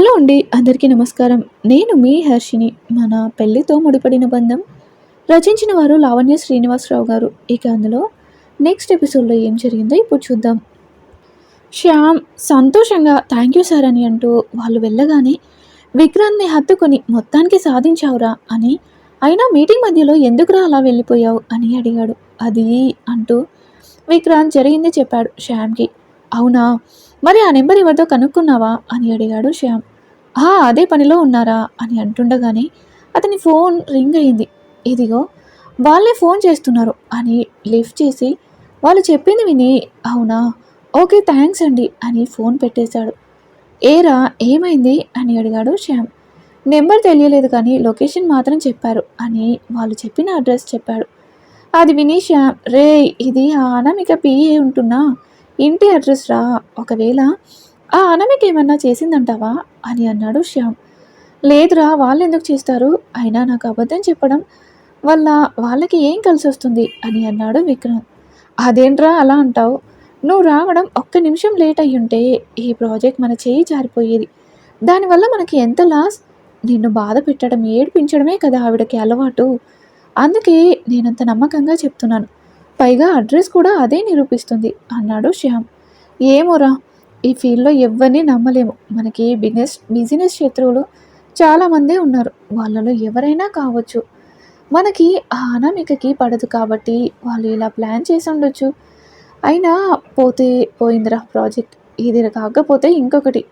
Hello అండి అందరికీ నమస్కారం. నేను మీ హర్షిని. మన పెళ్ళితో ముడిపడిన బంధం రచించిన వారు లావణ్య శ్రీనివాసరావు గారు. ఇక అందులో నెక్స్ట్ ఎపిసోడ్లో ఏం జరిగిందో ఇప్పుడు చూద్దాం. శ్యామ్ సంతోషంగా థ్యాంక్ యూ సార్ అని అంటూ వాళ్ళు వెళ్ళగానే విక్రాంత్ని హత్తుకొని మొత్తానికి సాధించావురా అని అయినా మీటింగ్ మధ్యలో ఎందుకురా అలా వెళ్ళిపోయావు అని అడిగాడు. అది అంటూ విక్రాంత్ జరిగింది చెప్పాడు శ్యామ్కి. అవునా? మరి ఆ నెంబర్ ఎవరితో కనుక్కున్నావా? అని అడిగాడు శ్యామ్. అదే పనిలో ఉన్నారా? అని అంటుండగానే అతని ఫోన్ రింగ్ అయింది. ఇదిగో వాళ్ళే ఫోన్ చేస్తున్నారు అని లిఫ్ట్ చేసి వాళ్ళు చెప్పింది విని అవునా? ఓకే థ్యాంక్స్ అండి అని ఫోన్ పెట్టేశాడు. ఏరా ఏమైంది? అని అడిగాడు శ్యామ్. నెంబర్ తెలియలేదు కానీ లొకేషన్ మాత్రం చెప్పారు అని వాళ్ళు చెప్పిన అడ్రస్ చెప్పాడు. అది విని శ్యామ్ రే ఇది ఆ అనామిక పిఏ ఉంటున్నా ఇంటి అడ్రస్ రా. ఒకవేళ ఆ అనామిక ఏమన్నా చేసిందంటావా? అని అన్నాడు శ్యామ్. లేదురా వాళ్ళు ఎందుకు చేస్తారు? అయినా నాకు అబద్ధం చెప్పడం వల్ల వాళ్ళకి ఏం కలిసి వస్తుంది అని అన్నాడు విక్రమ్. అదేంట్రా అలా అంటావు? నువ్వు రావడం ఒక్క నిమిషం లేట్ అయ్యి ఉంటే ఈ ప్రాజెక్ట్ మన చేయి జారిపోయేది. దానివల్ల మనకి ఎంత లాస్? నిన్ను బాధ పెట్టడం ఏడిపించడమే కదా ఆవిడకి అలవాటు. అందుకే నేనంత నమ్మకంగా చెప్తున్నాను. పైగా అడ్రస్ కూడా అదే నిరూపిస్తుంది అన్నాడు శ్యామ్. ఏమోరా ఈ ఫీల్డ్లో ఎవరిని నమ్మలేము. మనకి బిజినెస్ బిజినెస్ శత్రువులు చాలామందే ఉన్నారు. వాళ్ళలో ఎవరైనా కావచ్చు. మనకి ఆ అనామికకి పడదు కాబట్టి వాళ్ళు ఇలా ప్లాన్ చేసి ఉండొచ్చు. అయినా పోతే పోయిందిరా ప్రాజెక్ట్. ఇది కాకపోతే ఇంకొకటి.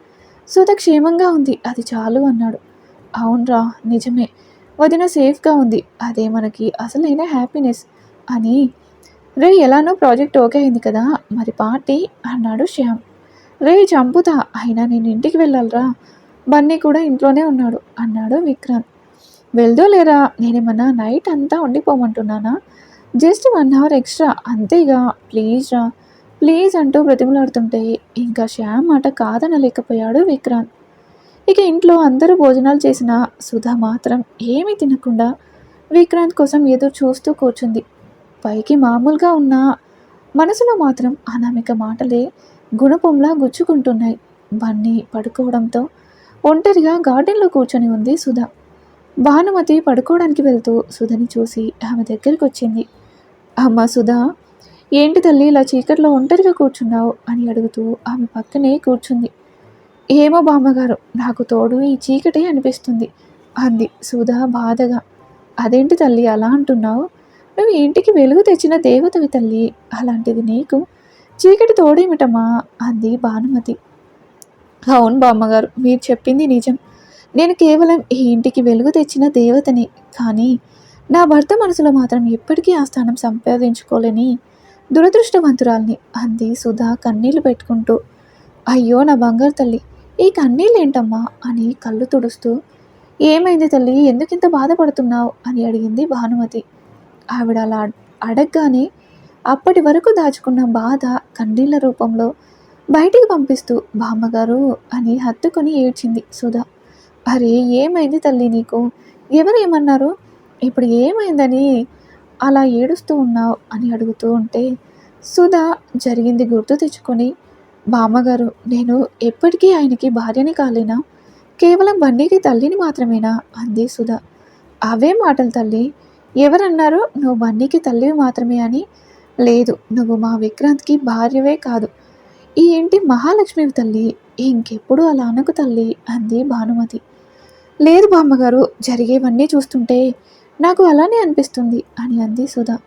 సుధ క్షేమంగా ఉంది. అది చాలు అన్నాడు. అవునరా నిజమే. వదిన సేఫ్గా ఉంది. అదే మనకి అసలైన హ్యాపీనెస్ అని. రే ఎలానో ప్రాజెక్ట్ ఓకే అయింది కదా. మరి పార్టీ అన్నాడు శ్యామ్. రే చంపుతా అయినా నేను ఇంటికి వెళ్ళాలరా. బన్నీ కూడా ఇంట్లోనే ఉన్నాడు అన్నాడు విక్రాంత్. వెళ్దో లేరా నేనేమన్నా నైట్ అంతా ఉండిపోమంటున్నానా? జస్ట్ వన్ అవర్ ఎక్స్ట్రా అంతేగా ప్లీజ్ రా. ప్లీజ్ అంటూ బ్రతిమలాడుతుంటే ఇంకా శ్యామ్ మాట కాదనలేకపోయాడు విక్రాంత్. ఇక ఇంట్లో అందరూ భోజనాలు చేసిన సుధా మాత్రం ఏమీ తినకుండా విక్రాంత్ కోసం ఎదురు చూస్తూ కూర్చుంది. పైకి మామూలుగా ఉన్న మనసులో మాత్రం అనామిక మాటలే గుణపంలా గుచ్చుకుంటున్నాయి. బన్నీ పడుకోవడంతో ఒంటరిగా గార్డెన్లో కూర్చొని ఉంది సుధ. భానుమతి పడుకోవడానికి వెళ్తూ సుధని చూసి ఆమె దగ్గరికి వచ్చింది అమ్మ సుధా ఏంటి తల్లి ఇలా చీకట్లో ఒంటరిగా కూర్చున్నావు? అని అడుగుతూ ఆమె పక్కనే కూర్చుంది. ఏమో బామ్మగారు నాకు తోడు ఈ చీకటే అనిపిస్తుంది అంది సుధా బాధగా. అదేంటి తల్లి అలా అంటున్నావు? నువ్వు ఇంటికి వెలుగు తెచ్చిన దేవతవి తల్లి. అలాంటిది నీకు చీకటి తోడేమిటమ్మా? అంది భానుమతి. అవును బామ్మగారు మీరు చెప్పింది నిజం. నేను కేవలం ఈ ఇంటికి వెలుగు తెచ్చిన దేవతని కానీ నా భర్త మనసులో మాత్రం ఎప్పటికీ ఆ స్థానం సంపాదించుకోలేని దురదృష్టవంతురాల్ని అంది సుధా కన్నీళ్ళు పెట్టుకుంటూ. అయ్యో నా బంగారు తల్లి ఈ కన్నీళ్ళు ఏంటమ్మా అని కళ్ళు తుడుస్తూ. ఏమైంది తల్లి ఎందుకింత బాధపడుతున్నావు? అని అడిగింది భానుమతి. ఆవిడ అలా అడగగానే అప్పటి వరకు దాచుకున్న బాధ కన్నీళ్ళ రూపంలో బయటికి పంపిస్తూ బామ్మగారు అని హత్తుకొని ఏడ్చింది సుధా. అరే ఏమైంది తల్లి నీకు? ఎవరు ఏమన్నారు? ఇప్పుడు ఏమైందని అలా ఏడుస్తూ ఉన్నావు? అని అడుగుతూ ఉంటే సుధా జరిగింది గుర్తు తెచ్చుకొని బామ్మగారు నేను ఎప్పటికీ ఆయనకి భార్యని కాలేనా? కేవలం బండికి తల్లిని మాత్రమేనా? అంది సుధా. అవే మాటలు తల్లి. ఎవరన్నారు నువ్వు బండికి తల్లివి మాత్రమే అని లేదు నువ్వు మా విక్రాంత్కి భార్యవే కాదు. ఈ ఇంటి మహాలక్ష్మివి తల్లి ఇంకెప్పుడు అలా అనకు తల్లి అంది భానుమతి. లేదు బామ్మగారు జరిగేవన్నీ చూస్తుంటే నాకు అలానే అనిపిస్తుంది అని అంది సుధా.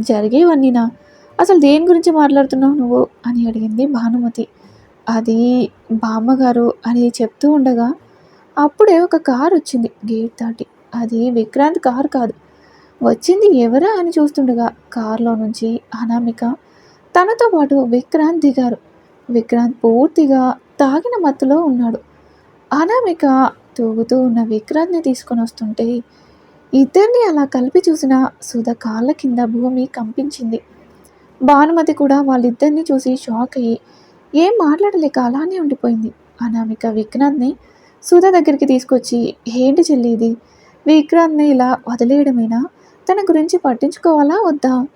జరిగేవన్నీనా? అసలు దేని గురించి మాట్లాడుతున్నావు నువ్వు? అని అడిగింది భానుమతి. అది బామ్మగారు అని చెప్తూ ఉండగా అప్పుడే ఒక కారు వచ్చింది గేట్ దాటి. అది విక్రాంత్ కారు కాదు వచ్చింది ఎవరా అని చూస్తుండగా కారులో నుంచి అనామిక తనతో పాటు విక్రాంత్ దిగారు. విక్రాంత్ పూర్తిగా తాగిన మత్తులో ఉన్నాడు. అనామిక తూగుతూ ఉన్న విక్రాంత్ని తీసుకొని వస్తుంటే ఇద్దరిని అలా కలిపి చూసిన సుధ కాళ్ళ కింద భూమి కంపించింది. భానుమతి కూడా వాళ్ళిద్దరిని చూసి షాక్ అయ్యి ఏం మాట్లాడలేక అలానే ఉండిపోయింది. అనామిక విక్రాంత్ని సుధ దగ్గరికి తీసుకొచ్చి ఏంటి చెల్లిది విక్రాంత్ని ఇలా వదిలేయడమేనా? తన గురించి పట్టించుకోవాలా? వద్దా?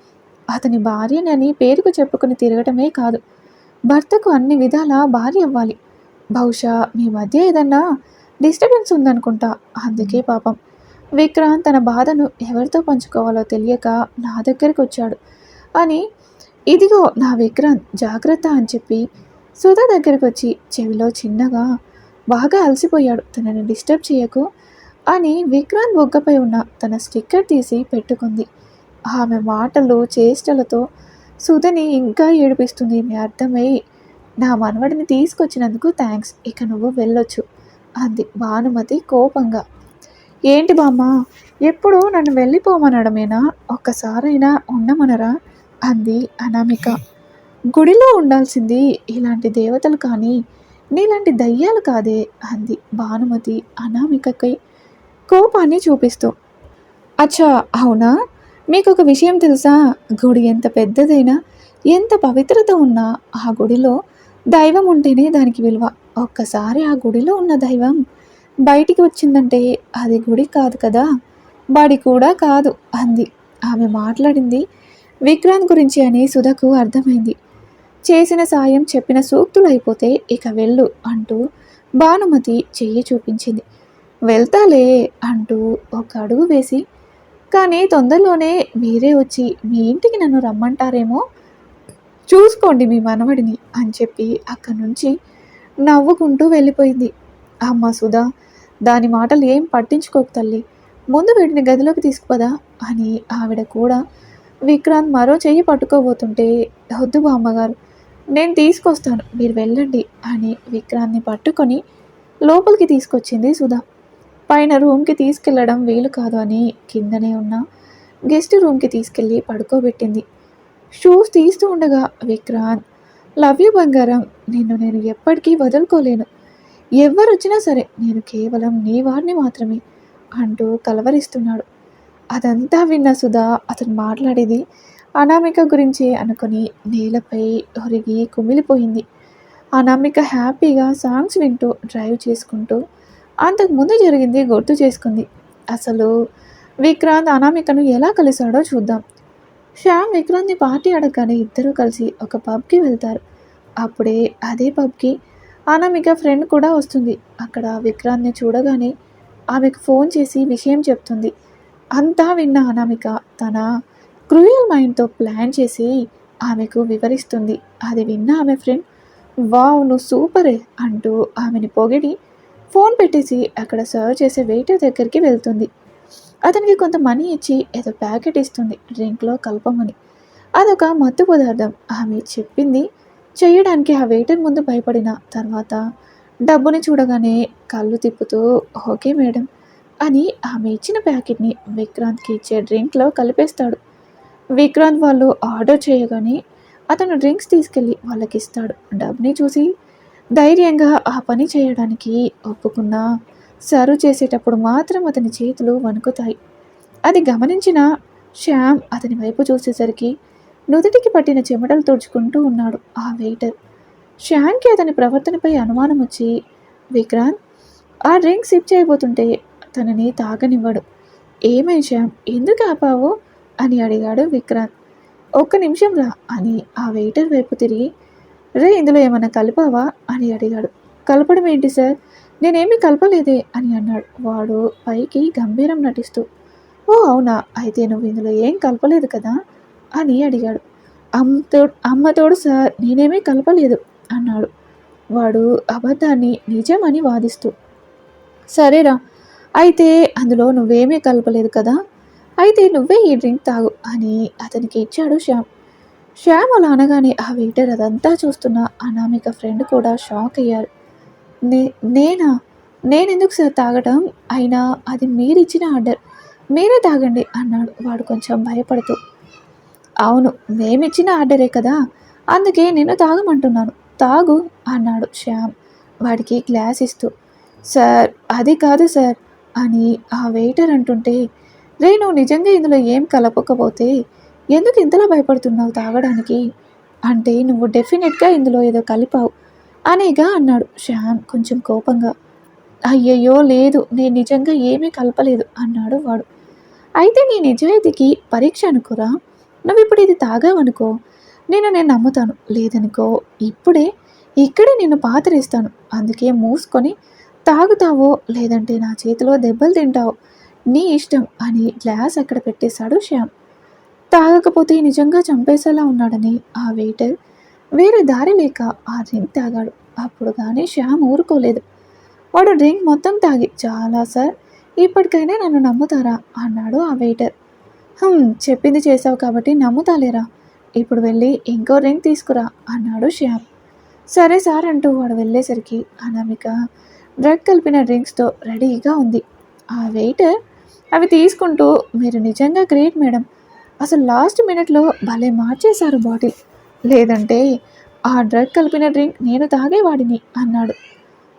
అతని భార్యనని పేరుకు చెప్పుకుని తిరగటమే కాదు. భర్తకు అన్ని విధాల భార్య అవ్వాలి. బహుశా మీ మధ్య ఏదన్నా డిస్టర్బెన్స్ ఉందనుకుంటా. అందుకే పాపం. విక్రాంత్ తన బాధను ఎవరితో పంచుకోవాలో తెలియక నా దగ్గరికి వచ్చాడు. అని ఇదిగో నా విక్రాంత్ జాగ్రత్త అని చెప్పి సుధా దగ్గరికి వచ్చి చెవిలో చిన్నగా బాగా అలసిపోయాడు. తనని డిస్టర్బ్ చేయకు. అని విక్రాంత్ బొగ్గపై ఉన్న తన స్టిక్కర్ తీసి పెట్టుకుంది. ఆమె మాటలు చేష్టలతో సుధని ఇంకా ఏడిపిస్తుంది. మీ అర్థమై నా మనవడిని తీసుకొచ్చినందుకు థ్యాంక్స్ ఇక నువ్వు వెళ్ళొచ్చు అంది భానుమతి కోపంగా. ఏంటి బామ్మ ఎప్పుడు నన్ను వెళ్ళిపోమనడమేనా? ఒక్కసారైనా ఉండమనరా? అంది అనామిక. గుడిలో ఉండాల్సింది ఇలాంటి దేవతలు కానీ నీలాంటి దయ్యాలు కాదే అంది భానుమతి అనామికకై. కోపాన్ని చూపిస్తూ అచ్చా అవునా? మీకు ఒక విషయం తెలుసా? గుడి ఎంత పెద్దదైనా ఎంత పవిత్రత ఉన్నా ఆ గుడిలో దైవం ఉంటేనే దానికి విలువ. ఒక్కసారి ఆ గుడిలో ఉన్న దైవం బయటికి వచ్చిందంటే అది గుడి కాదు కదా? బడి కూడా కాదు అంది. ఆమె మాట్లాడింది విక్రాంత్ గురించి అని సుధకు అర్థమైంది. చేసిన సాయం చెప్పిన సూక్తులు అయిపోతే ఇక వెళ్ళు అంటూ భానుమతి చెయ్యి చూపించింది. వెళ్తాలే అంటూ ఒక అడుగు వేసి కానీ తొందరలోనే మీరే వచ్చి మీ ఇంటికి నన్ను రమ్మంటారేమో? చూసుకోండి మీ మనవడిని అని చెప్పి అక్కడి నుంచి నవ్వుకుంటూ వెళ్ళిపోయింది. అమ్మ సుధా దాని మాటలు ఏం పట్టించుకోకు తల్లి. ముందు వీటిని గదిలోకి తీసుకుపదా? అని ఆవిడ కూడా విక్రాంత్ మరో చెయ్యి పట్టుకోబోతుంటే వద్దు బామ్మగారు నేను తీసుకొస్తాను మీరు వెళ్ళండి అని విక్రాంత్ని పట్టుకొని లోపలికి తీసుకొచ్చింది సుధా. పైన రూమ్కి తీసుకెళ్ళడం వీలు కాదు అని కిందనే ఉన్న గెస్ట్ రూమ్కి తీసుకెళ్ళి పడుకోబెట్టింది. షూస్ తీస్తూ ఉండగా విక్రాంత్ లవ్ యూ బంగారం. నిన్ను నేను ఎప్పటికీ వదులుకోలేను. ఎవరు వచ్చినా సరే నేను కేవలం నీ వాడిని మాత్రమే అంటూ కలవరిస్తున్నాడు. అదంతా విన్న సుధా అతను మాట్లాడేది అనామిక గురించి అనుకుని నేలపై ఒరిగి కుమిలిపోయింది. అనామిక హ్యాపీగా సాంగ్స్ వింటూ డ్రైవ్ చేసుకుంటూ అంతకుముందు జరిగింది గుర్తు చేసుకుంది. అసలు విక్రాంత్ అనామికను ఎలా కలిశాడో చూద్దాం. శ్యామ్ విక్రాంత్ని పార్టీ అడగగానే ఇద్దరూ కలిసి ఒక పబ్కి వెళ్తారు. అప్పుడే అదే పబ్కి అనామిక ఫ్రెండ్ కూడా వస్తుంది. అక్కడ విక్రాంత్ని చూడగానే ఆమెకు ఫోన్ చేసి విషయం చెప్తుంది. అంతా విన్న అనామిక తన క్రూయల్ మైండ్తో ప్లాన్ చేసి ఆమెకు వివరిస్తుంది. అది విన్న ఆమె ఫ్రెండ్ వావ్ నువ్వు సూపరే అంటూ ఆమెని పొగిడి ఫోన్ పెట్టేసి అక్కడ సర్వ్ చేసే వెయిటర్ దగ్గరికి వెళ్తుంది. అతనికి కొంత మనీ ఇచ్చి ఏదో ప్యాకెట్ ఇస్తుంది డ్రింక్లో కలపమని అదొక మత్తు పదార్థం. ఆమె చెప్పింది చేయడానికి ఆ వెయిటర్ ముందు భయపడిన తర్వాత డబ్బుని చూడగానే కళ్ళు తిప్పుతూ ఓకే మేడం అని ఆమె ఇచ్చిన ప్యాకెట్ని విక్రాంత్కి ఇచ్చే డ్రింక్లో కలిపేస్తాడు. విక్రాంత్ వాళ్ళు ఆర్డర్ చేయగానే అతను డ్రింక్స్ తీసుకెళ్ళి వాళ్ళకి ఇస్తాడు డబ్బుని చూసి ధైర్యంగా ఆ పని చేయడానికి ఒప్పుకున్నా సర్వ్ చేసేటప్పుడు మాత్రం అతని చేతులు వణుకుతాయి. అది గమనించిన శ్యామ్ అతని వైపు చూసేసరికి నుదుటికి పట్టిన చెమటలు తుడుచుకుంటూ ఉన్నాడు ఆ వెయిటర్. శ్యామ్కి అతని ప్రవర్తనపై అనుమానం వచ్చి విక్రాంత్ ఆ డ్రింక్ సిప్ చేయబోతుంటే తనని తాగనివ్వడు. ఏమై శ్యామ్? ఎందుకు ఆపావు? అని అడిగాడు విక్రాంత్. ఒక్క నిమిషం రా అని ఆ వెయిటర్ వైపు తిరిగి రే ఇందులో ఏమైనా కలిపావా? అని అడిగాడు. కలపడం ఏంటి సార్? నేనేమీ కలపలేదే అని అన్నాడు. వాడు పైకి గంభీరం నటిస్తూ ఓ అవునా? అయితే నువ్వు ఇందులో ఏం కలపలేదు కదా? అని అడిగాడు. అమ్మతో అమ్మతోడు సార్ నేనేమీ కలపలేదు అన్నాడు. వాడు అబద్ధాన్ని నిజమని వాదిస్తూ సరేరా అయితే అందులో నువ్వేమీ కలపలేదు కదా? అయితే నువ్వే ఈ డ్రింక్ తాగు అని అతనికి ఇచ్చాడు శ్యామ్. శ్యామ్ అలా అనగానే ఆ వెయిటర్ అదంతా చూస్తున్న అనామిక ఫ్రెండ్ కూడా షాక్ అయ్యారు. నే నేనా? నేనెందుకు సార్ తాగడం అయినా అది మీరిచ్చిన ఆర్డర్. మీరే తాగండి అన్నాడు వాడు కొంచెం భయపడుతూ. అవును మేమిచ్చిన ఆర్డరే కదా. అందుకే నేను తాగమంటున్నాను. తాగు అన్నాడు శ్యామ్ వాడికి గ్లాస్ ఇస్తూ. సార్ అది కాదు సార్ అని ఆ వెయిటర్ అంటుంటే రే నువ్వు నిజంగా ఇందులో ఏం కలపకపోతే ఎందుకు ఇంతలా భయపడుతున్నావు తాగడానికి? అంటే నువ్వు డెఫినెట్గా ఇందులో ఏదో కలిపావు. అనేగా అన్నాడు శ్యామ్ కొంచెం కోపంగా. అయ్యయ్యో లేదు నేను నిజంగా ఏమీ కలపలేదు అన్నాడు వాడు. అయితే నీ నిజాయితీకి పరీక్ష అనుకోరా? నువ్వు ఇప్పుడు ఇది తాగావనుకో. నేను నేను నమ్ముతాను. లేదనుకో ఇప్పుడే ఇక్కడే నిన్ను పాతరేస్తాను. అందుకే మూసుకొని తాగుతావో లేదంటే నా చేతిలో దెబ్బలు తింటావో నీ ఇష్టం అని గ్లాస్ అక్కడ పెట్టేశాడు శ్యామ్. తాగకపోతే నిజంగా చంపేసేలా ఉన్నాడని ఆ వెయిటర్. వేరే దారి లేక ఆ డ్రింక్ తాగాడు. అప్పుడు కానీ శ్యామ్ ఊరుకోలేదు. వాడు డ్రింక్ మొత్తం తాగి చాలా సార్ ఇప్పటికైనా నన్ను నమ్ముతారా? అన్నాడు ఆ వెయిటర్. చెప్పింది చేసావు కాబట్టి నమ్ముతాలేరా? ఇప్పుడు వెళ్ళి ఇంకో డ్రింక్ తీసుకురా అన్నాడు శ్యామ్. సరే సార్ అంటూ వాడు వెళ్ళేసరికి అనామిక డ్రగ్ కలిపిన డ్రింక్స్తో రెడీగా ఉంది. ఆ వెయిటర్ అవి తీసుకుంటూ మీరు నిజంగా గ్రేట్ మేడం. అసలు లాస్ట్ మినిట్లో భలే మార్చేశారు బాటిల్. లేదంటే ఆ డ్రగ్ కలిపిన డ్రింక్ నేను తాగేవాడిని అన్నాడు.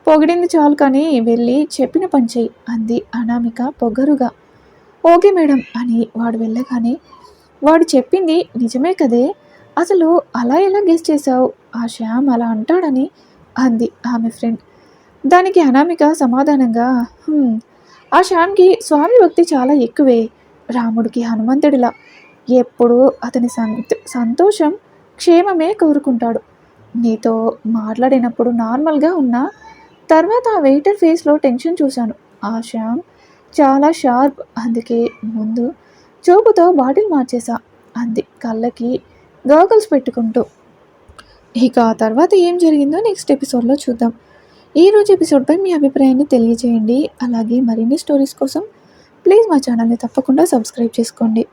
పొగిడింది చాలు కానీ వెళ్ళి చెప్పిన పని చెయ్యి అంది అనామిక పొగరుగా. ఓకే మేడం అని వాడు వెళ్ళగానే వాడు చెప్పింది నిజమే కదే అసలు అలా ఎలా గెస్ చేశావు? ఆ శ్యామ్ అలా అంటాడని అంది ఆమె ఫ్రెండ్. దానికి అనామిక సమాధానంగా ఆ శ్యామ్కి స్వామి భక్తి చాలా ఎక్కువే రాముడికి హనుమంతుడిలా. ఎప్పుడూ అతని సంత సంతోషం క్షేమమే కోరుకుంటాడు. నీతో మాట్లాడినప్పుడు నార్మల్గా ఉన్నా తర్వాత ఆ వెయిటర్ ఫేస్లో టెన్షన్ చూశాను. ఆ శ్యామ్ చాలా షార్ప్ అందుకే ముందు చూపుతో బాటిల్ మార్చేశా అంది కళ్ళకి గాగుల్స్ పెట్టుకుంటూ. ఇక ఆ తర్వాత ఏం జరిగిందో నెక్స్ట్ ఎపిసోడ్లో చూద్దాం. ఈ రోజు ఎపిసోడ్పై మీ అభిప్రాయాన్ని తెలియజేయండి. అలాగే మరిన్ని స్టోరీస్ కోసం ప్లీజ్ మా ఛానల్ని తప్పకుండా సబ్స్క్రైబ్ చేసుకోండి.